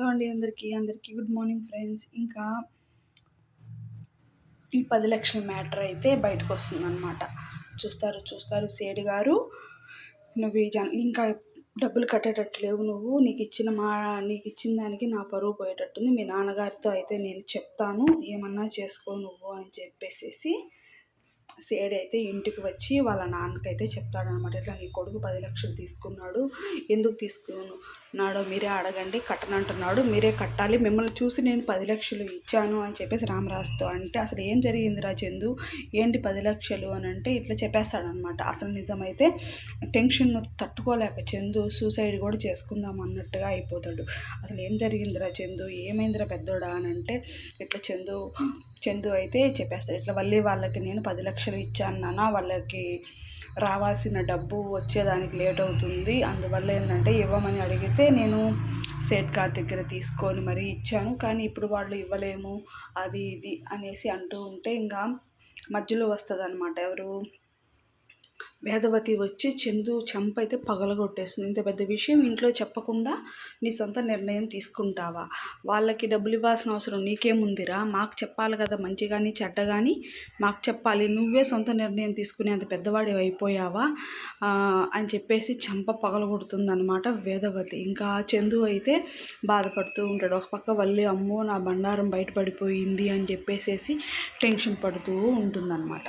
Hello అండి అందరికీ. అందరికీ గుడ్ మార్నింగ్ ఫ్రెండ్స్ ఇంకా ఈ పది లక్షల మ్యాటర్ అయితే బయటకు వస్తుందన్నమాట. చూస్తారు చూస్తారు సేడు గారు. నువ్వు జన్ ఇంకా డబ్బులు కట్టేటట్టు లేవు నువ్వు. నీకు ఇచ్చిన మా నీకు ఇచ్చిన దానికి నా పరువు పోయేటట్టుంది. మీ నాన్నగారితో అయితే నేను చెప్తాను. ఏమన్నా చేసుకో నువ్వు అని చెప్పేసేసి సేడ్ అయితే ఇంటికి వచ్చి వాళ్ళ నాన్నకైతే చెప్తాడనమాట ఇట్లా నీ కొడుకు పది లక్షలు తీసుకున్నాడు. ఎందుకు నాడో మీరే అడగండి కట్టనంటున్నాడు మీరే కట్టాలి మిమ్మల్ని చూసి నేను పది లక్షలు ఇచ్చాను అని చెప్పేసి రామరాజుతో అంటే అసలు ఏం జరిగిందిరా చందు? ఏంటి పది లక్షలు అని అంటే ఇట్లా చెప్పేస్తాడనమాట అసలు నిజమైతే టెన్షన్ తట్టుకోలేక చందు సూసైడ్ కూడా చేసుకుందాం అన్నట్టుగా అయిపోతాడు. అసలు ఏం జరిగిందిరా చందు? ఏమైందిరా పెద్దోడా అని అంటే ఇట్లా చందు చందు అయితే చెప్పేస్తాడు. ఇట్లా మళ్ళీ వాళ్ళకి నేను పది లక్షలు ఇచ్చాను నాన్న వాళ్ళకి రావాల్సిన డబ్బు వచ్చేదానికి లేట్ అవుతుంది. అందువల్ల ఏంటంటే ఇవ్వమని అడిగితే నేను సేట్ కార్డ్ దగ్గర తీసుకొని మరీ ఇచ్చాను. కానీ ఇప్పుడు వాళ్ళు ఇవ్వలేము అది ఇది అనేసి అంటూ ఉంటే ఇంకా మధ్యలో వస్తుంది అనమాట ఎవరు వేదవతి వచ్చి చందు చెంప అయితే పగలగొట్టేస్తుంది. ఇంత పెద్ద విషయం ఇంట్లో చెప్పకుండా నీ సొంత నిర్ణయం తీసుకుంటావా? వాళ్ళకి డబ్బులు ఇవ్వాల్సిన అవసరం నీకేముందిరా? మాకు చెప్పాలి కదా మంచి కానీ చెడ్డ కానీ మాకు చెప్పాలి. నువ్వే సొంత నిర్ణయం తీసుకునే అంత పెద్దవాడి అయిపోయావా? అని చెప్పేసి చెంప పగలగొడుతుందనమాట వేదవతి. ఇంకా చందు అయితే బాధపడుతూ ఉంటాడు. ఒక పక్క వల్లి అమ్మో నా బండారం బయటపడిపోయింది అని చెప్పేసేసి టెన్షన్ పడుతూ ఉంటుందన్నమాట.